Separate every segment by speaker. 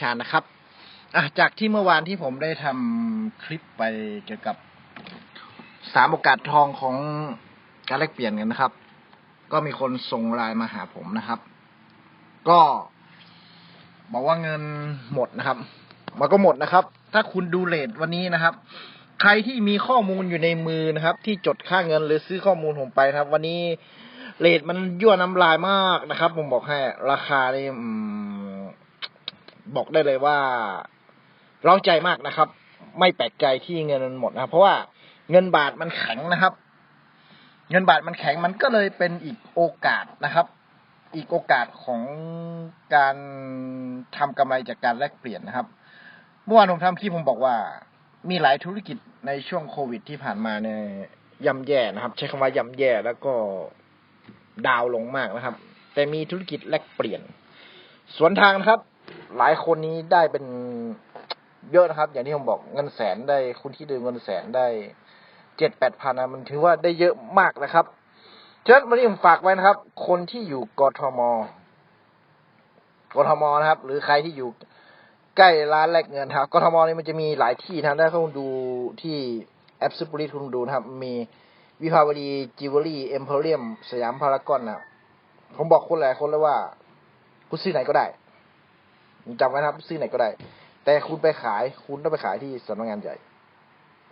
Speaker 1: ชาญนะครับอะจากที่เมื่อวานที่ผมได้ทำคลิปไปเกี่ยวกับสามโอกาสทองของการแลกเปลี่ยนกันนะครับ ก็มีคนส่งไลน์มาหาผมนะครับ ก็บอกว่าเงินหมดนะครับ มันก็หมดนะครับ ถ้าคุณดูเลทวันนี้นะครับ ใครที่มีข้อมูลอยู่ในมือนะครับ ที่จดค่าเงินหรือซื้อข้อมูลผมไปนะครับ วันนี้เลทมันยั่วน้ำลายมากนะครับ ผมบอกให้ราคานี่อืม บอกได้เลยว่าร้าใจมากนะครับ ไม่แปลกใจที่เงินมันหมดนะเพราะว่าเงินบาทมันแข็งนะครับ เงินบาทมันแข็งมันก็เลยเป็นอีกโอกาสนะครับ อีกโอกาสของการทำกำไรจากการแลกเปลี่ยนนะครับเมื่อวานผมทำคลิปผมบอกว่า มีหลายธุรกิจในช่วงโควิดที่ผ่านมาเนี่ยย่ำแย่นะครับ ใช้คำว่าย่ำแย่แล้วก็ดาวลงมากนะครับ แต่มีธุรกิจแลกเปลี่ยน สวนทางนะครับ หลายคนนี้ได้เป็นเยอะนะครับ อย่างที่ผมบอกเงินแสนได้คุณที่ดืมเงินแสนได้เจ็ดแปดพันนะมันถือว่าได้เยอะมากนะครับฉะนั้นวันนี้ผมฝากไว้นะครับ คนที่อยู่กทมกทมนะครับ หรือใครที่อยู่ใกล้ร้านแลกเงินครับกทมนี่มันจะมีหลายที่นะถ้าคุณดูที่แอปซิปริตคุณดูนะครับ มีวิภาวดีจิวเวลรี่เอ็มเพเรียมสยามพารากอนนะผมบอกคนหลายคนเลยว่า คุณซื้อไหนก็ได้ จำไว้นะครับ ซื้อไหนก็ได้ แต่คุณไปขายคุณต้องไปขายที่สำนักงานใหญ่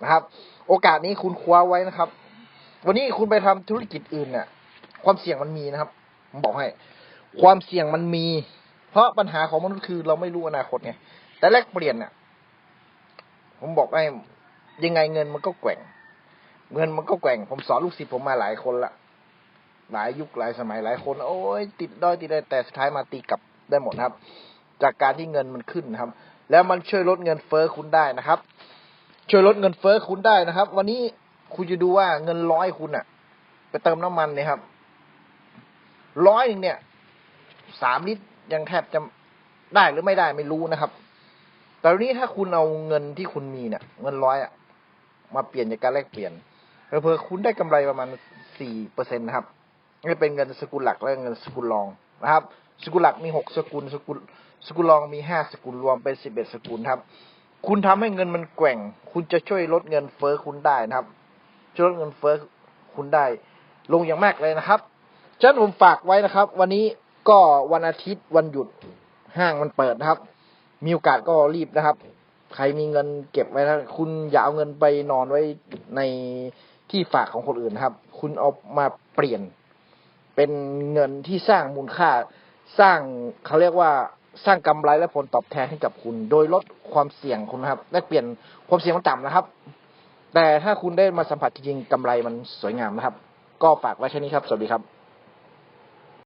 Speaker 1: นะครับ โอกาสนี้คุณคว้าไว้นะครับ วันนี้คุณไปทำธุรกิจอื่นเนี่ยความเสี่ยงมันมีนะครับผมบอกให้ ความเสี่ยงมันมี เพราะปัญหาของมนุษย์คือเราไม่รู้อนาคตไงแต่แลกเปลี่ยนเนี่ยผมบอกให้ยังไงเงินมันก็แกว่ง เงินมันก็แกว่ง ผมสอนลูกศิษย์ผมมาหลายคนละหลายยุคหลายสมัยหลายคน โอ้ยติดด้อยติดได้แต่สุดท้ายมาตีกลับได้หมดนะครับ จากการที่เงินมันขึ้นนะครับ แล้วมันช่วยลดเงินเฟ้อคุณได้นะครับ ช่วยลดเงินเฟ้อคุณได้นะครับ วันนี้คุณจะดูว่าเงินร้อยคุณอะไปเติมน้ำมันเนี่ยครับร้อยหนึ่งเนี่ยสามลิตรยังแทบจะได้หรือไม่ได้ไม่รู้นะครับ แต่วันนี้ถ้าคุณเอาเงินที่คุณมีเนี่ยเงินร้อยอะมาเปลี่ยนจากการแลกเปลี่ยนเพื่อคุณได้กำไรประมาณสี่เปอร์เซ็นนะครับนี่เป็นเงินสกุลหลักและเงินสกุลรองนะครับ สกุลหลักมีหกสกุลสกุลสกุลรองมีห้าสกุลรวมเป็นสิบเอ็ดสกุลครับ คุณทำให้เงินมันแกว่ง คุณจะช่วยลดเงินเฟ้อคุณได้นะครับ ช่วยลดเงินเฟ้อคุณได้ ลงอย่างมากเลยนะครับฉะนั้นผมฝากไว้นะครับ วันนี้ก็วันอาทิตย์วันหยุดห้างมันเปิดนะครับ มีโอกาสก็รีบนะครับ ใครมีเงินเก็บไว้นะคุณอย่าเอาเงินไปนอนไว้ในที่ฝากของคนอื่นนครับ คุณเอามาเปลี่ยนเป็นเงินที่สร้างมูลค่า สร้างเขาเรียกว่าสร้างกำไรและผลตอบแทนให้กับคุณ โดยลดความเสี่ยงคุณนะครับและเปลี่ยนความเสี่ยงมันต่ำนะครับ แต่ถ้าคุณได้มาสัมผัสจริงๆกำไรมันสวยงามนะครับ ก็ฝากไว้แค่นี้ครับ สวัสดีครับ